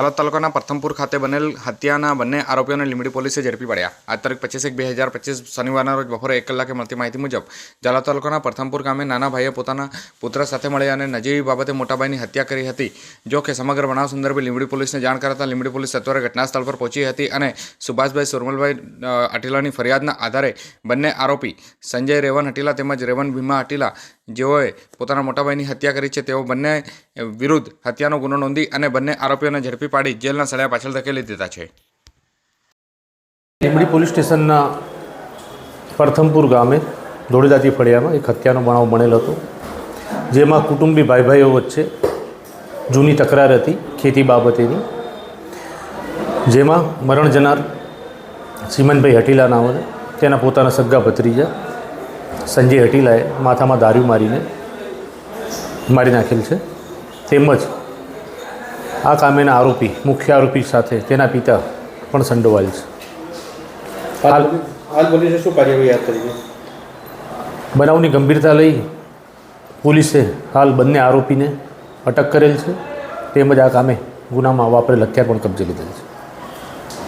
હાલોદ તાલુકાના પ્રથમપુર ખાતે બનેલ હત્યાના બંને આરોપીઓને લીંબડી પોલીસે ઝડપી પડ્યા. આજ તારીખ પચીસ એક બે હજાર પચીસ શનિવારના રોજ બપોરે એક કલાકે મળતી માહિતી મુજબ ઝાલોદ તાલુકાના પ્રથમપુર ગામે નાના ભાઈએ પોતાના પુત્ર સાથે મળી અને નજીવી બાબતે મોટાભાઈની હત્યા કરી હતી. જો કે સમગ્ર બનાવ સંદર્ભે લીંબડી પોલીસને જાણ કરાતા લીંબડી પોલીસ સત્વરે ઘટના સ્થળ પર પહોંચી હતી અને સુભાષભાઈ સુરમલભાઈ અટીલાની ફરિયાદના આધારે બંને આરોપી સંજય રેવન હટીલા તેમજ રેવન ભીમા હટીલા જેઓએ પોતાના મોટાભાઈની હત્યા કરી છે, તેઓ બંને વિરુદ્ધ હત્યાનો ગુનો નોંધી અને બંને આરોપીઓને ઝડપી પાડી જેલના સળિયા પાછળ ધકેલી દીધા છે. લીંબડી પોલીસ સ્ટેશનના પ્રથમપુર ગામે ધોળીદાતી ફળિયામાં એક હત્યાનો બનાવ બનેલો હતો, જેમાં કુટુંબી ભાઈ ભાઈઓ વચ્ચે જૂની તકરાર હતી, ખેતી બાબતેની, જેમાં મરણ જનાર સીમનભાઈ હટીલા નાઓને તેના પોતાના સગ્ગા ભત્રીજા સંજય હટીલાએ માથામાં દારૂ મારીને મારી નાખેલ છે. તેમજ આ કામેના આરોપી મુખ્ય આરોપી સાથે તેના પિતા પણ સંડોવાયેલ છે. હાલ હાલ પોલીસે શું કાર્યવાહી હાથ કરી છે? બનાવની ગંભીરતા લઈ પોલીસે હાલ બંને આરોપીને અટક કરેલ છે. તેમજ આ કામે ગુનામાં વાપરેલ હથિયાર પણ કબજે લીધેલ છે.